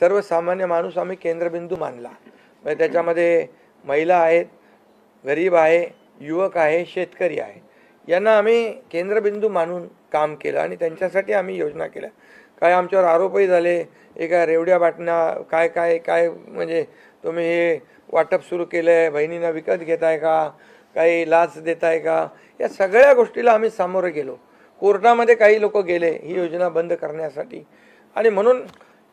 सर्वसामान्य माणूस आम्ही केंद्रबिंदू मानला. म्हणजे त्याच्यामध्ये महिला आहेत गरीब आहे युवक आहे शेतकरी आहे. यांना आम्ही केंद्रबिंदू मानून काम केलं आणि त्यांच्यासाठी आम्ही योजना केल्या. काय आमच्यावर आरोपही झाले एका रेवड्या बाटण्या काय काय काय म्हणजे तुम्ही हे वाटप सुरू केलं आहे बहिणींना विकत घेताय का काही लाच देताय का या सगळ्या गोष्टीला आम्ही सामोरे गेलो. कोर्टामध्ये काही लोक गेले ही योजना बंद करण्यासाठी. आणि म्हणून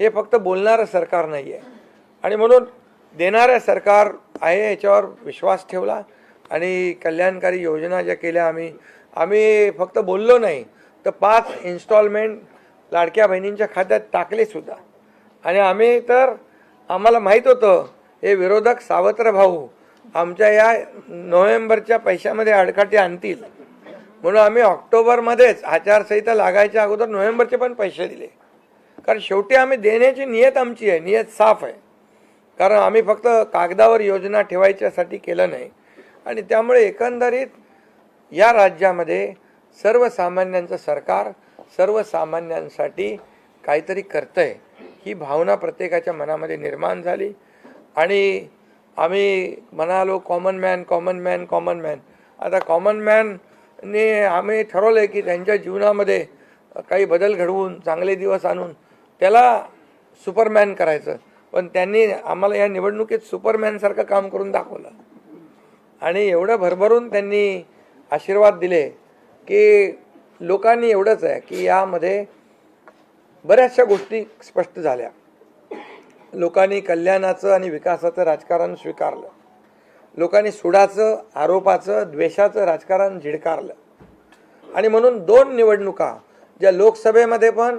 हे फक्त बोलणारं सरकार नाही आहे आणि म्हणून देणारं सरकार आहे याच्यावर विश्वास ठेवला आणि कल्याणकारी योजना ज्या केल्या आम्ही आम्ही फक्त बोललो नाही तर पाच इन्स्टॉलमेंट लाडक्या बहिणींच्या खात्यात टाकले सुद्धा. आणि आम्ही तर आम्हाला माहीत होतं हे विरोधक सावत्र भाऊ आमच्या या नोव्हेंबरच्या पैशामध्ये अडकाटी आणतील. म्हणून आम्ही ऑक्टोबरमध्येच आचारसंहिता लागायच्या अगोदर नोव्हेंबरचे पण पैसे दिले. कारण शेवटी आम्ही देण्याची नियत आमची आहे नियत साफ आहे. कारण आम्ही फक्त कागदावर योजना ठेवायच्यासाठी केलं नाही. आणि त्यामुळे एकंदरीत या राज्यामध्ये सर्वसामान्यांचं सरकार सर्वसामान्यांसाठी काहीतरी करतंय ही भावना प्रत्येकाच्या मनामध्ये निर्माण झाली. आणि आम्ही म्हणालो common man common man common man आता कॉमन मॅनने आम्ही ठरवलं आहे की त्यांच्या जीवनामध्ये काही बदल घडवून चांगले दिवस आणून त्याला सुपरमॅन करायचं. पण त्यांनी आम्हाला या निवडणुकीत सुपरमॅनसारखं काम करून दाखवलं. आणि एवढं भरभरून त्यांनी आशीर्वाद दिले की लोकांनी एवढंच आहे की यामध्ये बऱ्याचशा गोष्टी स्पष्ट झाल्या. लोकांनी कल्याणाचं आणि विकासाचं राजकारण स्वीकारलं. लोकांनी सुडाचं आरोपाचं द्वेषाचं राजकारण झिडकारलं. आणि म्हणून दोन निवडणुका ज्या लोकसभेमध्ये पण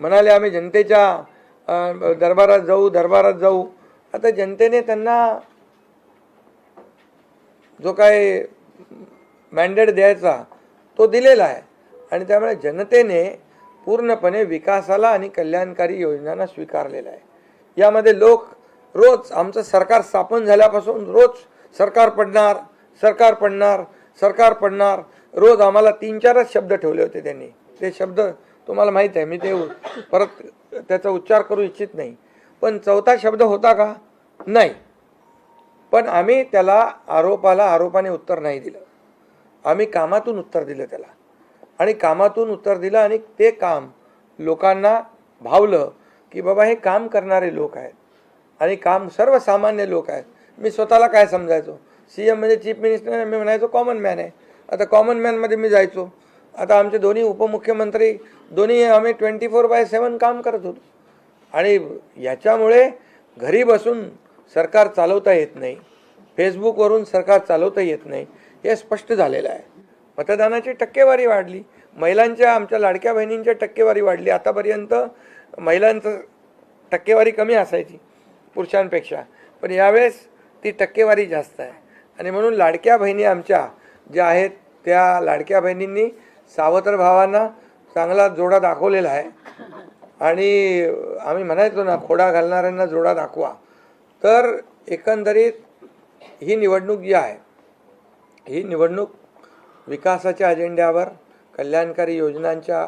म्हणाले आम्ही जनतेच्या दरबारात जाऊ दरबारात जाऊ. आता जनतेने त्यांना जो काय मॅन्डेट द्यायचा तो दिलेला आहे. आणि त्यामुळे जनतेने पूर्णपणे विकासाला आणि कल्याणकारी योजनांना स्वीकारलेला आहे. यामध्ये लोक रोज आमचं सरकार स्थापन झाल्यापासून रोज सरकार पडणार सरकार पडणार सरकार पडणार. रोज आम्हाला तीन चारच शब्द ठेवले होते त्यांनी. ते शब्द तुम्हाला माहीत आहे मी ते परत त्याचा उच्चार करू इच्छित नाही. पण चौथा शब्द होता का? नाही. पण आम्ही त्याला आरोपाला आरोपाने उत्तर नाही दिलं. आम्ही कामातून उत्तर दिलं त्याला. आणि कामातून उत्तर दिलं आणि ते काम लोकांना भावलं की बाबा हे काम करणारे लोक आहेत. आणि काम सर्वसामान्य लोक आहेत. मी स्वतःला काय समजायचो? सी एम म्हणजे चीफ मिनिस्टर मी म्हणायचो कॉमन मॅन आहे. आता कॉमन मॅनमध्ये मी जायचो. आता आमचे दोन्ही उपमुख्यमंत्री दोन्ही आम्ही ट्वेंटी फोर बाय सेवन काम करत होतो. आणि याच्यामुळे घरी बसून सरकार चालवता येत नाही. फेसबुकवरून सरकार चालवता येत नाही. हे स्पष्ट झालेलं आहे. मतदानाची टक्केवारी वाढली. महिलांच्या आमच्या लाडक्या बहिणींच्या टक्केवारी वाढली. आतापर्यंत महिलांचं टक्केवारी कमी असायची पुरुषांपेक्षा. पण यावेळेस ती टक्केवारी जास्त आहे. आणि म्हणून लाडक्या बहिणी आमच्या ज्या आहेत त्या लाडक्या बहिणींनी सावत्र भावांना चांगला जोडा दाखवलेला आहे. आणि आम्ही म्हणायचो ना खोडा घालणाऱ्यांना जोडा दाखवा. तर एकंदरीत ही निवडणूक जी आहे ही निवडणूक विकासाच्या अजेंड्यावर कल्याणकारी योजनांच्या